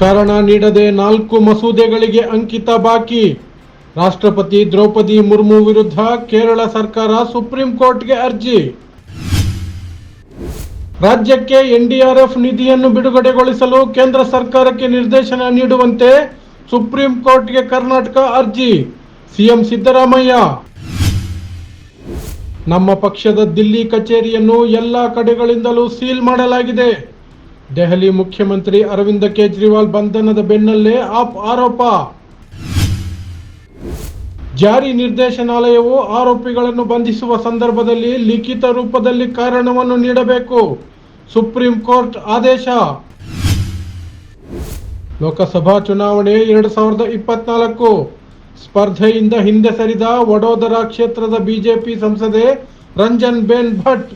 ಕಾರಣ ನೀಡದೆ ನಾಲ್ಕು ಮಸೂದೆಗಳಿಗೆ ಅಂಕಿತ ಬಾಕಿ. ರಾಷ್ಟ್ರಪತಿ ದ್ರೌಪದಿ ಮುರ್ಮು ವಿರುದ್ಧ ಕೇರಳ ಸರ್ಕಾರ ಸುಪ್ರೀಂ ಕೋರ್ಟ್ಗೆ ಅರ್ಜಿ. ರಾಜ್ಯಕ್ಕೆ ಎನ್ಡಿಆರ್ಎಫ್ ನಿಧಿಯನ್ನು ಬಿಡುಗಡೆಗೊಳಿಸಲು ಕೇಂದ್ರ ಸರ್ಕಾರಕ್ಕೆ ನಿರ್ದೇಶನ ನೀಡುವಂತೆ ಸುಪ್ರೀಂ ಕೋರ್ಟ್ಗೆ ಕರ್ನಾಟಕ ಅರ್ಜಿ. ಸಿಎಂ ಸಿದ್ದರಾಮಯ್ಯ. ನಮ್ಮ ಪಕ್ಷದ ದಿಲ್ಲಿ ಕಚೇರಿಯನ್ನು ಎಲ್ಲ ಕಡೆಗಳಿಂದಲೂ ಸೀಲ್ ಮಾಡಲಾಗಿದೆ. ದೆಹಲಿ ಮುಖ್ಯಮಂತ್ರಿ ಅರವಿಂದ ಕೇಜ್ರಿವಾಲ್ ಬಂಧನದ ಬೆನ್ನಲ್ಲೇ ಆಪ್ ಆರೋಪ. ಜಾರಿ ನಿರ್ದೇಶನಾಲಯವು ಆರೋಪಿಗಳನ್ನು ಬಂಧಿಸುವ ಸಂದರ್ಭದಲ್ಲಿ ಲಿಖಿತ ರೂಪದಲ್ಲಿ ಕಾರಣವನ್ನು ನೀಡಬೇಕು. ಸುಪ್ರೀಂ ಕೋರ್ಟ್ ಆದೇಶ. ಲೋಕಸಭಾ ಚುನಾವಣೆ ಎರಡು ಸಾವಿರದ ಇಪ್ಪತ್ನಾಲ್ಕು. ಸ್ಪರ್ಧೆಯಿಂದ ಹಿಂದೆ ಸರಿದ ವಡೋದರಾ ಕ್ಷೇತ್ರದ ಬಿಜೆಪಿ ಸಂಸದೆ ರಂಜನ್ ಬೇನ್ ಭಟ್.